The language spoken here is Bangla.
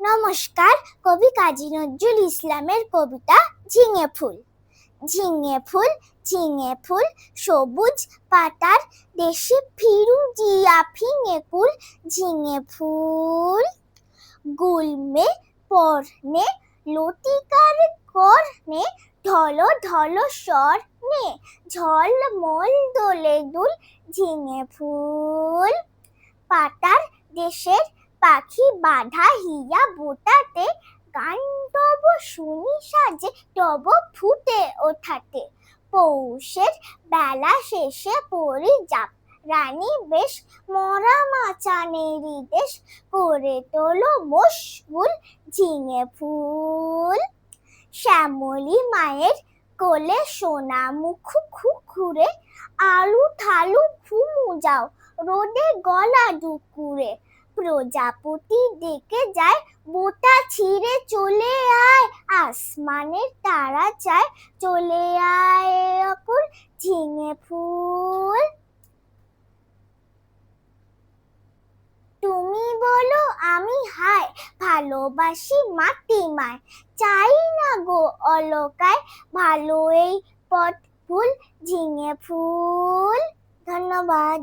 নমস্কার, কবি কাজী নজরুল ইসলামের কবিতা ঝিঙে ফুল। ঝিঙে ফুল ঝিঙে ফুল, সবুজ পাতার দেশে ফিরু জিয়া ফিঙে কুল, ঝিঙে ফুল। গুলমে পরনে, লতিকার করনে ঢল ঢল স্বর নে ঝল মল দোলে দুল, ঝিঙে ফুল। পাতার দেশের পাখি বাধা হিয়া বোটাতে গান তব শুনি সাজে তব ফুটে ওঠাতে। পৌষের বেলা শেষে পড়ি যাপ রানী বেশ মরা মাচানেরই দেশ, করে তোলো মশগুল ঝিঙে ফুল। শ্যামলী মায়ের কোলে সোনা মুখ খুখুরে আলু ঠালু ঘুমু যাও, রোদে গলা দুকুরে প্রজাপতি ডেকে যায় বোটা ছিঁড়ে চলে আয়, আসমানের তারা চায়, চলে আয় ঝিঙে ফুল। তুমি বলো আমি হায়, ভালোবাসি মাটি মায়, চাই না গো অলকায়, ভালো এই পথ ফুল, ঝিঙে ফুল। ধন্যবাদ।